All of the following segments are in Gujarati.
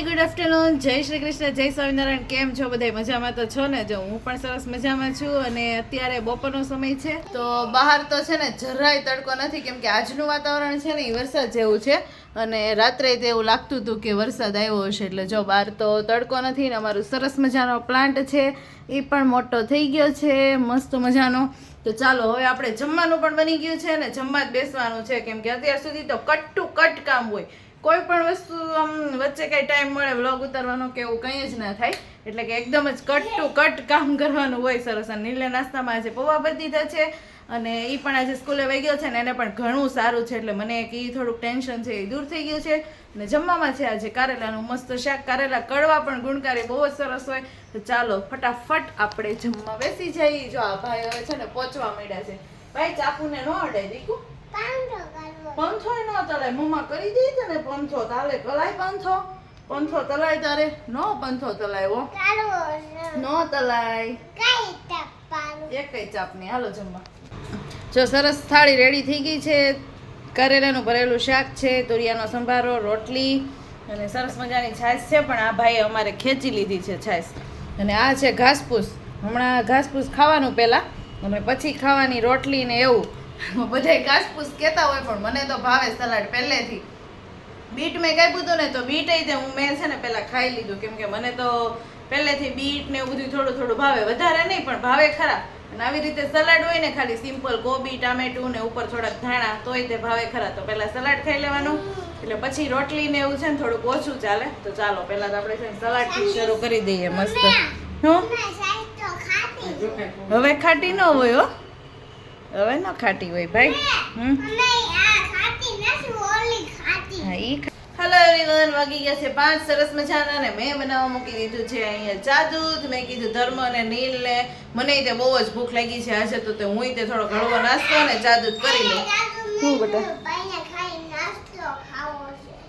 વેરી ગુડ આફ્ટરનૂન જય શ્રી કૃષ્ણ, જય સ્વામિનારાયણ. કેમ છો બધા મજામાં તો છો ને? જો હું પણ સરસ મજામાં છું અને અત્યારે બપોરનો સમય છે, તો બહાર તો છે ને જરાય તડકો નથી, કેમ કે આજનું વાતાવરણ છે ને એ વરસાદ જેવું છે. અને રાત્રે તે એવું લાગતું હતું કે વરસાદ આવ્યો હશે, એટલે જો બહાર તો તડકો નથી ને અમારું સરસ મજાનો પ્લાન્ટ છે એ પણ મોટો થઈ ગયો છે, મસ્ત મજાનો. તો ચાલો, હવે આપણે જમવાનું પણ બની ગયું છે ને જમવા જ બેસવાનું છે, કેમ કે અત્યાર સુધી તો કટ ટુ કટ કામ હોય. કોઈ પણ વસ્તુ આમ વચ્ચે કઈ ટાઈમ મળે વ્લોગ ઉતારવાનો કે એવું કંઈ જ ના થાય. એટલે કે એકદમ જ કટ ટુ કટ કામ કરવાનું હોય સરસ. અને નીલે નાસ્તામાં આજે પૌવા બધી છે અને એ પણ આજે સ્કૂલે વહી ગયો છે ને એને પણ ઘણું સારું છે. એટલે મને એક એ થોડુંક ટેન્શન છે એ દૂર થઈ ગયું છે. અને જમવામાં છે આજે કારેલાનું મસ્ત શાક. કારેલા કડવા પણ ગુણકારી બહુ જ સરસ હોય. તો ચાલો, ફટાફટ આપણે જમવા બેસી જઈએ. જો આ ભાઈ હવે છે ને પહોંચવા માંડ્યા છે. ભાઈ, ચાકુને ન અડાય દીકુ. પંથો ન તલાય મમ્મા કરી દે છે ને પંથો. તાલે કલાય પંથો? પંથો તલાય તારે? નો પંથો તલાય નો તલાય એક કઈ ચાપ નહીં હાલો જમવા. જો સરસ થાળી રેડી થઈ ગઈ છે. કરેલાનું ભરેલું શાક છે તુરિયાનો સંભારો રોટલી અને સરસ મજાની છાશ છે પણ આ ભાઈએ અમારે ખેંચી લીધી છે છાશ. અને આ છે ઘાસપૂસ. હમણાં ઘાસપૂસ ખાવાનું પહેલાં. અને પછી ખાવાની રોટલી ને એવું. બધાય ઘાસપૂસ કહેતા હોય પણ મને તો ભાવે સલાડ પહેલેથી. બીટ મેં કાપ્યું હતું ને તો બીટ તે હું મેં છે ને પહેલાં ખાઈ લીધું. કેમ કે મને તો પહેલેથી બીટ ને એવું બધું થોડું થોડું ભાવે. વધારે નહીં પણ ભાવે ખરા. અને આવી રીતે સલાડ હોય ને ખાલી સિમ્પલ કોબી ટામેટું ને ઉપર થોડાક ધાણા તોય તે ભાવે ખરા. તો પહેલાં સલાડ ખાઈ લેવાનું. એટલે પછી રોટલી ને એવું છે ને થોડુંક ઓછું ચાલે. તો ચાલો પહેલાં તો આપણે છે ને સલાડથી શરૂ કરી દઈએ મસ્ત. હવે ખાટી ન હોય હો? હવે ન ખાટી હોય ભાઈ. હમ. હા ઈ હેલો એવરીવન વાગી ગયા છે પાંચ. સરસ મજાના ને મેં બનાવવા મૂકી દીધું છે અહીંયા જાદુ. મેં કીધું ધર્મ અને નીલ ને મને તે બહુ જ ભૂખ લાગી છે આજે તો તે હું તે થોડો ઘણો નાસ્તો ને ચા દૂધ કરી લઉં. શું બેટા?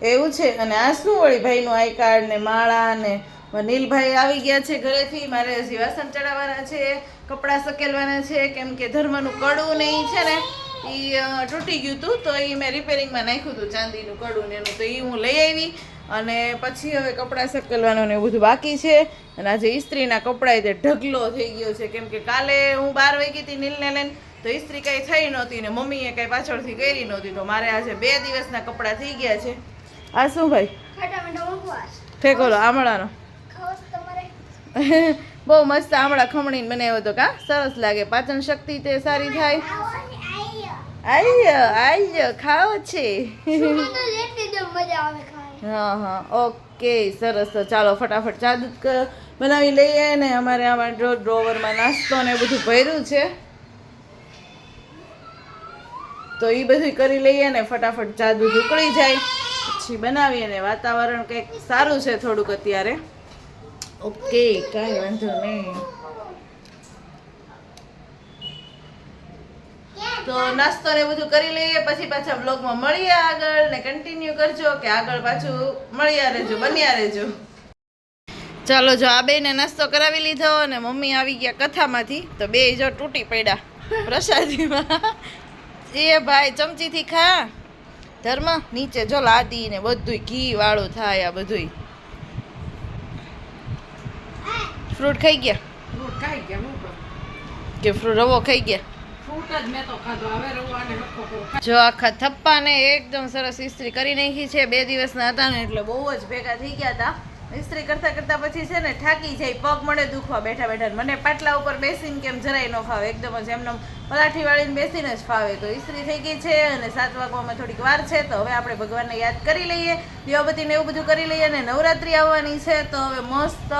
એવું છે? અને આ શું વળી ભાઈનું આઈ કાર્ડ ને માળા ને? નીલભાઈ આવી ગયા છે ઘરેથી. મારે હજી વાસણ ચડાવવાના છે. કપડાં સકેલવાના છે કેમ કે ધર્મનું કડું ને ઈ છે ને એ તૂટી ગયું હતું તો એ મેં રિપેરિંગમાં નાખ્યું હતું ચાંદીનું કડું ને એનું તો એ હું લઈ આવી. અને પછી હવે કપડાં સકેલવાનું ને એવું બધું બાકી છે. અને આજે ઇસ્ત્રીના કપડાં તે ઢગલો થઈ ગયો છે કેમ કે કાલે હું બાર વાગી હતી નીલને લઈને તો ઇસ્ત્રી કાંઈ થઈ નહોતી ને મમ્મીએ કાંઈ પાછળથી કરી નહોતી તો મારે આજે બે દિવસના કપડાં થઈ ગયા છે. આ શું ભાઈ? ફેંકો લો આમળાનો. બહુ મસ્ત આમળા ખમણીને બનાવ્યો હતો કા? સરસ લાગે. પાચન શક્તિ તે સારી થાય. આલ્યો આલ્યો, ખાઓ છે. હા હા. ઓકે, સરસ. ચાલો ફટાફટ ચા દૂધ બનાવી લઈએ ને અમારે આમાં ડ્રો, ડ્રોવરમાં નાસ્તો ને બધું ભર્યું છે. તો એ બધું કરી લઈએ ને ફટાફટ ચા દૂધ ઉકળી જાય. પછી બનાવીએ ને વાતાવરણ કંઈક સારું છે થોડુંક અત્યારે. ઓકે, કાંઈ વાંધો નહીં. તો નાસ્તો ને બધું કરી લઈએ, પછી પાછા બ્લોગમાં મળીએ આગળ ને કન્ટિન્યુ કરજો કે આગળ પાછું મળ્યા રહેજો, બન્યા રહેજો. ચાલો, જો આ બેને નાસ્તો કરાવી લીધો અને મમ્મી આવી ગયા કથામાંથી, તો બે જો તૂટી પડ્યા પ્રસાદીમાં. એ ભાઈ, ચમચીથી ખા. ધર્મ, નીચે જો લાદી ને બધુંય ઘી વાળું થાય આ બધુંય. ફ્રૂટ ખાઈ ગયા? ફ્રૂટ ખાઈ ગયા હું કે ફ્રૂટ રવો ખાઈ ગયા? જ આખા થપ્પાને એકદમ સરસ ઇસ્ત્રી કરી નાખી છે. બે દિવસના હતા ને એટલે બહુ જ ભેગા થઈ ગયા હતા. ઇસ્ત્રી કરતા કરતા પછી છે ને થાકી જાય પગ મળે દુખવા બેઠા બેઠા મને પાટલા ઉપર બેસીને કેમ જરાય ન ફાવે. એકદમ જ એમને પલાઠી વાળીને બેસીને જ ફાવે. તો ઇસ્ત્રી થઈ ગઈ છે અને સાત વાગવામાં થોડીક વાર છે તો હવે આપણે ભગવાનને યાદ કરી લઈએ. દીવાબત્તીને એવું બધું કરી લઈએ અને નવરાત્રી આવવાની છે તો હવે મસ્ત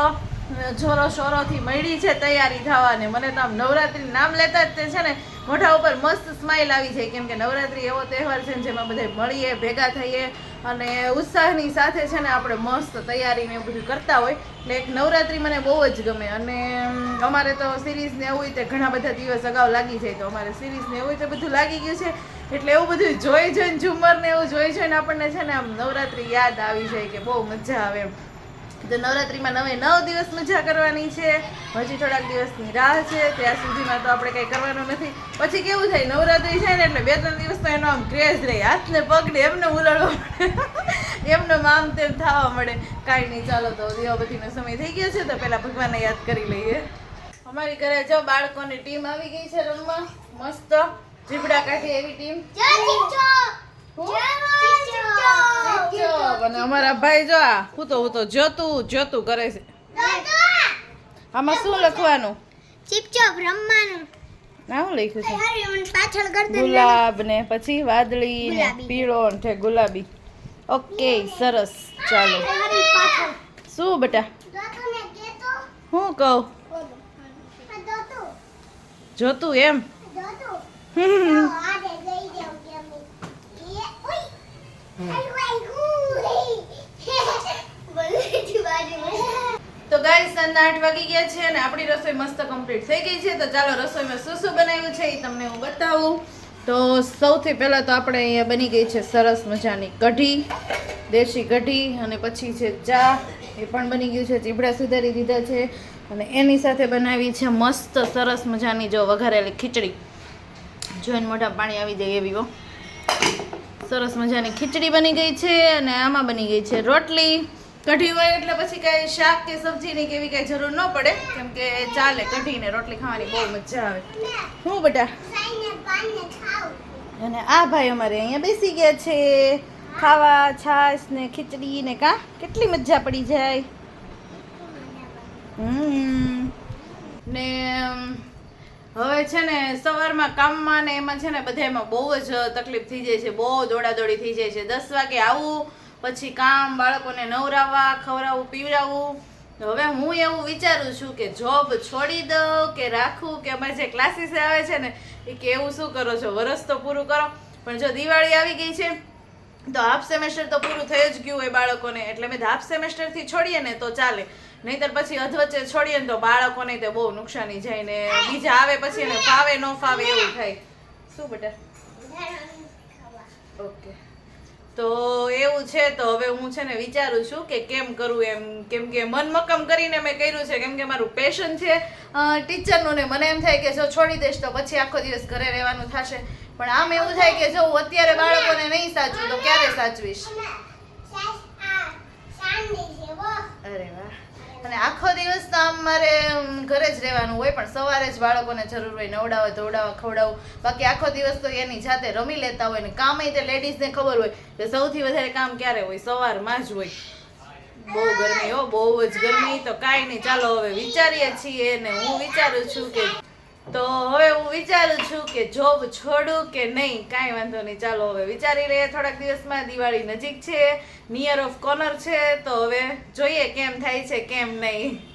જોરો શોરોથી મળી છે તૈયારી થવાને. મને તો આમ નવરાત્રી નામ લેતા જ તે છે ને, મોઢા ઉપર મસ્ત સ્માઇલ આવી જાય કેમ કે નવરાત્રી એવો તહેવાર છે જેમાં બધા મળીએ, ભેગા થઈએ અને ઉત્સાહની સાથે છે ને આપણે મસ્ત તૈયારી ને એવું બધું કરતા હોય. એટલે એક નવરાત્રી મને બહુ જ ગમે. અને અમારે તો સિરીઝ ને એવું તે ઘણા બધા દિવસ અગાઉ લાગી જાય. તો અમારે સિરીઝ ને એવું તે બધું લાગી ગયું છે. એટલે એવું બધું જોઈ જોઈને ઝુમર ને એવું જોઈ જોઈને આપણને છે ને આમ નવરાત્રી યાદ આવી જાય કે બહુ મજા આવે એમ. તો નવરાત્રીમાં નવે નવ દિવસ મજા કરવાની છે. હજી થોડાક દિવસની રાહ છે. ત્યાં સુધીમાં તો આપણે કંઈ કરવાનું નથી. પછી કેવું થાય, નવરાત્રી છે ને એટલે બે ત્રણ દિવસ તો એનો આમ ક્રેઝ રહે. હાથને પકડે એમને ઉલાડવો પડે મામ તેમ થવા મળે. કાંઈ નહીં, ચાલો તો દીવાબત્તીનો સમય થઈ ગયો છે તો પહેલાં ભગવાનને યાદ કરી લઈએ. અમારી ઘરે જો બાળકોની ટીમ આવી ગઈ છે રમવા. મસ્ત. જીબડા કાઢી એવી ટીમ. અને અમારા ભાઈ જો આ હું તો હું તો જોતું જોતું કરે છે. આમાં શું લખવાનું? ના હું લખ્યું છે? ગુલાબ ને પછી વાદળી ને પીળો ને ગુલાબી. ઓકે સરસ. ચાલો. શું બેટા? હું કહું? જોતું. એમ? હમ. આડે લઈ જાવ કે અમે એ ઓય આઈ વાઈ ગુ બોલે જી બાજુ તો ગાઈસ સાંજના આઠ વાગી ગયા છે અને આપણી રસોઈ મસ્ત કમ્પ્લીટ થઈ ગઈ છે. તો ચાલો રસોઈમાં શું શું બનાવ્યું છે એ તમને હું બતાવું. તો સૌથી પહેલાં તો આપણે અહીંયા બની ગઈ છે સરસ મજાની કઢી, દેશી કઢી અને પછી છે ચા એ પણ બની ગયું છે. ચીબડા સુધારી દીધા છે અને એની સાથે બનાવી છે મસ્ત સરસ મજાની જો વઘારેલી ખીચડી. જોઈને મોઢા પાણી આવી જાય એવી, હો. સરસ મજાની ખીચડી બની ગઈ છે અને આમાં બની ગઈ છે રોટલી. કઢી હોય એટલે પછી કાંઈ શાક કે સબ્જીની કે એવી કાંઈ જરૂર ન પડે. કેમ કે ચાલે કઢીને રોટલી ખાવાની બહુ મજા આવે. હું બેટા? અને આ ભાઈ અમારે અહીંયા બેસી ગયા છે. ખાવા, છાશ ને ખીચડી ને કા? કેટલી મજા પડી જાય હમ ને અમ, હવે છે ને સવારમાં કામમાં ને એમાં છે ને બધામાં બહુ જ તકલીફ થઈ જાય છે, બહુ દોડાદોડી થઈ જાય છે. દસ વાગે આવું, પછી કામ, બાળકોને નવરાવવા ખવડાવવું પીવડાવવું હવે હું એવું વિચારું છું કે જોબ છોડી દઉં કે રાખું, કે અમારે જે ક્લાસીસ આવે છે ને, એ કે એવું શું કરો છો? વરસ તો પૂરું કરો. પણ જો દિવાળી આવી ગઈ છે તો હાફ સેમેસ્ટર તો પૂરું થઈ જ ગયું હોય બાળકોને, એટલે મેં હાફ સેમેસ્ટરથી છોડીએ ને તો ચાલે. નહીંતર પછી અધવચ્ચે છોડીએ ને તો બાળકોને તે બહુ નુકસાની જાય ને બીજા આવે પછી એને ફાવે, ન ફાવે એવું થાય. શું બેટા? ઓકે. તો એવું છે, તો હવે હું છે ને વિચારું છું કે કેમ કરવું એમ, કેમ કે મન કરીને મેં કર્યું છે, કેમ કે મારું પેશન છે. ટીચરનું ને મને એમ થાય કે જો છોડી દઈશ તો પછી આખો દિવસ ઘરે રહેવાનું થશે. પણ આમ એવું થાય કે જો હું અત્યારે બાળકોને નહીં સાચવું, તો ક્યારે સાચવીશ? અરે વાહ. અને આખો દિવસ તો આમ મારે ઘરે જ રહેવાનું હોય, પણ સવારે જ બાળકોને જરૂર હોય, નવડાવે ધોવડાવવા ખવડાવું. બાકી આખો દિવસ તો એની જાતે રમી લેતા હોય ને કામ તે લેડીઝને ખબર હોય કે સૌથી વધારે કામ ક્યારે હોય? સવારમાં જ હોય. બહુ ગરમી હો, બહુ જ ગરમી. તો કાંઈ નહીં. ચાલો, હવે વિચારીએ છીએ ને હું વિચારું છું કે તો હવે હું વિચારું છું કે જોબ છોડું કે નહીં, કાંઈ વાંધો નહીં. ચાલો, હવે વિચારી લઈએ થોડાક દિવસમાં. દિવાળી નજીક છે નિયર ઓફ કોર્નર છે. તો હવે જોઈએ કેમ થાય છે, કેમ નહીં.